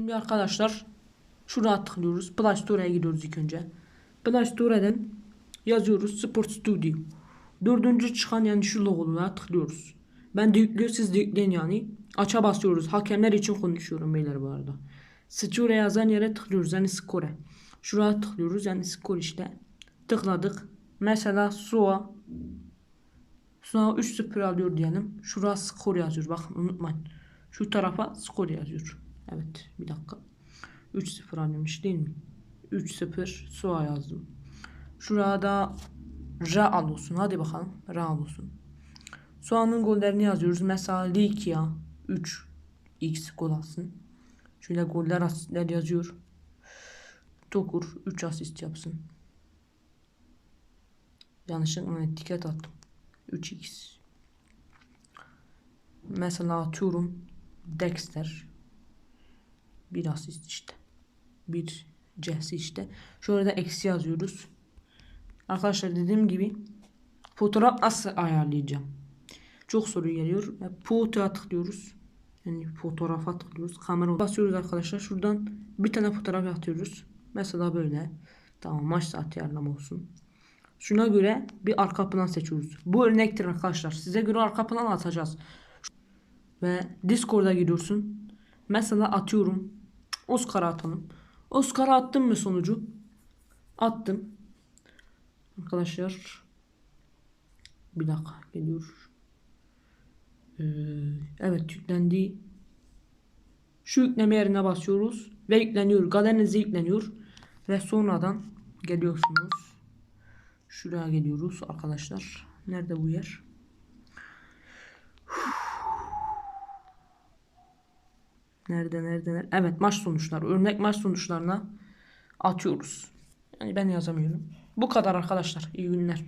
Şimdi arkadaşlar şuraya tıklıyoruz. Play Store'a gidiyoruz ilk önce. Play Store'dan yazıyoruz Sport Studio. Dördüncü çıkan yani şu logolara tıklıyoruz. Ben de yüklüyor siz de yükleyin yani. Aça basıyoruz. Hakemler için konuşuyorum beyler bu arada. Store yazan yere tıklıyoruz yani Score. Şuraya tıklıyoruz yani Score işte. Tıkladık. Mesela Sua Sonra 3-0 alıyor diyelim. Şuraya skor yazıyor. Bakın unutmayın. Şu tarafa skor yazıyor. Evet bir dakika. 3-0 alıyormuş değil mi? 3-0 Sua yazdım. Şuraya da Real olsun. Hadi bakalım. Real olsun. Sua'nın gollerini yazıyoruz. Mesela Likia 3 X gol alsın. Şöyle goller asistler yazıyor. Tokur 3 asist yapsın. Yanlışlıkla etiket attım. 3x. Mesela atıyorum Dexter. Bir asist işte. Bir C'si işte. Şöyle de eksi yazıyoruz. Arkadaşlar dediğim gibi fotoğraf nasıl ayarlayacağım? Çok soru geliyor. Fotoğa tıklıyoruz. Yani fotoğrafa tıklıyoruz. Kamera basıyoruz arkadaşlar. Şuradan bir tane fotoğraf atıyoruz. Mesela böyle. Tamam maç saati ayarlama olsun. Şuna göre bir arka plan seçiyoruz. Bu örnektir arkadaşlar. Size göre arka plan atacağız. Ve Discord'a gidiyorsun. Mesela atıyorum. Oscar'a atalım. Oscar'a attım mı sonucu? Attım. Arkadaşlar. Bir dakika geliyor. Ee, evet yüklendi. Şu yükleme yerine basıyoruz. Ve yükleniyor. Galerinize yükleniyor. Ve sonradan geliyorsunuz. Şuraya geliyoruz arkadaşlar. Nerede bu yer? Nerede nerede nerede? Evet maç sonuçları. Örnek maç sonuçlarına atıyoruz. Yani ben yazamıyorum. Bu kadar arkadaşlar. İyi günler.